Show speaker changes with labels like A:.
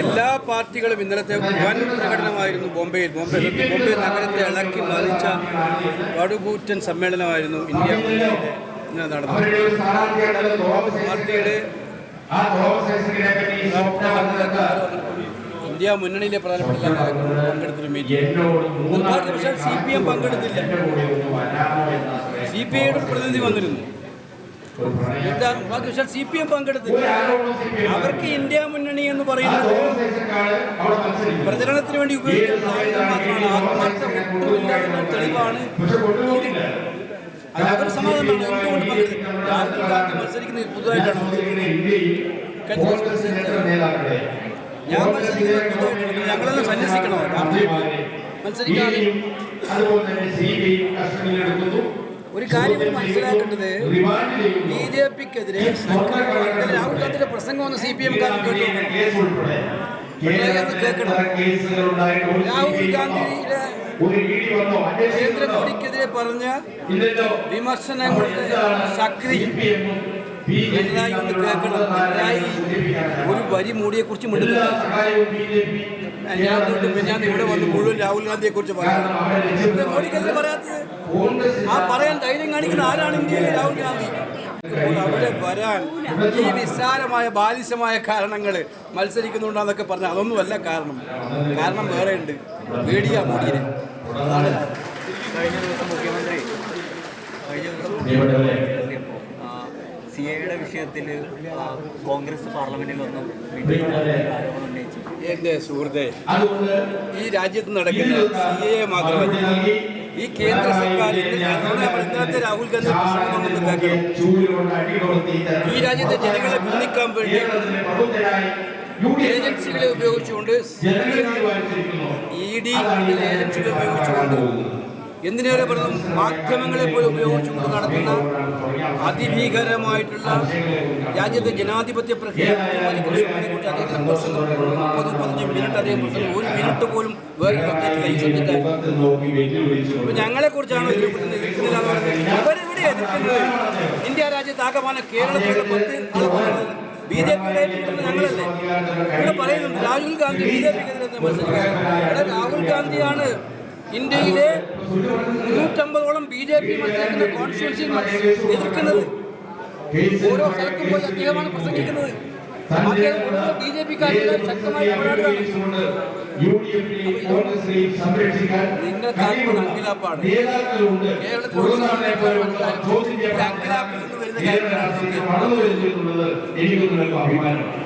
A: എല്ലാ പാർട്ടികളും ഇന്നലത്തെ വൻ പ്രകടനമായിരുന്നു ബോംബെയിൽ. ബോംബെ ബോംബെ നഗരത്തെ ഇളക്കി മറിച്ച വടുകൂറ്റൻ സമ്മേളനമായിരുന്നു ഇന്ത്യ നടന്നത്. പാർട്ടിയുടെ ഇന്ത്യ മുന്നണിയിലെ പ്രധാനപ്പെട്ട പങ്കെടുത്തൊരു മീറ്റിംഗ് സി പി എം പങ്കെടുത്തില്ല. സി പി ഐയുടെ പ്രതിനിധി വന്നിരുന്നു. നിർഭാഗ്യവശാൽ സി പി എം പങ്കെടുത്തില്ല അവർക്ക് ഇന്ത്യ മുന്നണി എന്ന് പറയുന്നത് പ്രചരണത്തിന് വേണ്ടി ഉപയോഗിക്കുന്ന ആയുധം അവർ സമാധാനമാണ്. എന്തുകൊണ്ട് ഗാന്ധി മത്സരിക്കുന്നത് പുതുതായിട്ടാണ്? ഞാൻ മത്സരിക്കുന്നത് പുതുതായിട്ടാണ്. ഞങ്ങളെല്ലാം സന്യസിക്കണോ? മത്സരിക്കാതെ?
B: അതുപോലെ തന്നെ സി ബി
A: ഒരു കാര്യം ഇവർ മനസ്സിലാക്കേണ്ടത് ബി ജെ പിക്കെതിരെ രാഹുൽ ഗാന്ധിയുടെ പ്രസംഗം ഒന്ന് സി പി എം കേട്ടു കേൾക്കണം. രാഹുൽ ഗാന്ധിയുടെ നരേന്ദ്രമോദിക്കെതിരെ പറഞ്ഞ വിമർശനങ്ങളുടെ സക്രിയം. പിണറായി ഒന്ന് കേൾക്കണം. പിണറായി ഒരു വരി മോഡിയെ കുറിച്ച് മിണ്ടുന്നില്ല ഞാൻ ഇവിടെ വന്ന് മുഴുവൻ രാഹുൽ ഗാന്ധിയെ കുറിച്ച് പറയുന്നത് മോഡിക്കെതിരെ പറയാത്തത്? ആ പറയാൻ ധൈര്യം കാണിക്കുന്ന ആരാണ് ഇന്ത്യയിലെ രാഹുൽ ഗാന്ധി? അവിടെ വരാൻ ഈ നിസ്സാരമായ ബാലിശമായ കാരണങ്ങൾ മത്സരിക്കുന്നുണ്ടെന്നൊക്കെ പറഞ്ഞാൽ അതൊന്നുമല്ല കാരണം. കാരണം വേറെ ഉണ്ട് പേടിയാ മോഡിയെ അതാണ്
C: കഴിഞ്ഞ ദിവസം മുഖ്യമന്ത്രി കഴിഞ്ഞ ദിവസം സി എയുടെ വിഷയത്തിൽ കോൺഗ്രസ് പാർലമെന്റിൽ വന്നു.
A: എന്റെ സുഹൃത്തെ
B: അതുകൊണ്ട്
A: ഈ രാജ്യത്ത് നടക്കുന്ന സി എ മാത്രമല്ല ഈ കേന്ദ്ര സർക്കാരിന്റെ ഇന്നത്തെ രാഹുൽ ഗാന്ധി ഈ രാജ്യത്തെ ജനങ്ങളെ ഭിന്നിക്കാൻ വേണ്ടി ഏജൻസികളെ ഉപയോഗിച്ചുകൊണ്ട് ഇ ഡി ഏജൻസികളെ ഉപയോഗിച്ചുകൊണ്ട് എന്തിനേറെ പറഞ്ഞു മാധ്യമങ്ങളെ പോലും ഉപയോഗിച്ചുകൊണ്ട് നടത്തുന്ന അതിഭീകരമായിട്ടുള്ള രാജ്യത്തെ ജനാധിപത്യ പ്രക്രിയ കുറിച്ച് അദ്ദേഹത്തിന്റെ പ്രസംഗം പതിനഞ്ച് മിനിറ്റ് പ്രസംഗം ഒരു മിനിറ്റ് പോലും വേറെ സബ്ജക്റ്റില്ല ഈ സബ്ജക്റ്റ്
B: മുഖത്ത് നോക്കി വെല്ലുവിളിച്ചു
A: അപ്പൊ ഞങ്ങളെ കുറിച്ചാണ് എതിർപ്പെടുന്നത് എതിർക്കുന്നില്ല ഇവരെവിടെ എതിർക്കുന്നത് ഇന്ത്യ രാജ്യത്ത് ആകമാനം കേരളത്തിലുള്ള പത്ത് ബി ജെ പിയുടെ ഞങ്ങളല്ലേ? ഇവിടെ പറയുന്നുണ്ട് രാഹുൽ ഗാന്ധി ബി ജെ പിക്കെതിരെ രാഹുൽ ഗാന്ധിയാണ് ഇന്ത്യയിലെ മുന്നൂറ്റമ്പതോളം ബി ജെ പി മത്സരിക്കുന്ന കോൺസ്റ്റിറ്റ്യൻസി എതിർക്കുന്നത് ഓരോ സ്ഥലത്തും പോയി അദ്ദേഹമാണ് പ്രസംഗിക്കുന്നത്. ബി ജെ ശക്തമായി പോരാടുകയാണ്. വരുന്നു
B: അഭിമാനമാണ്.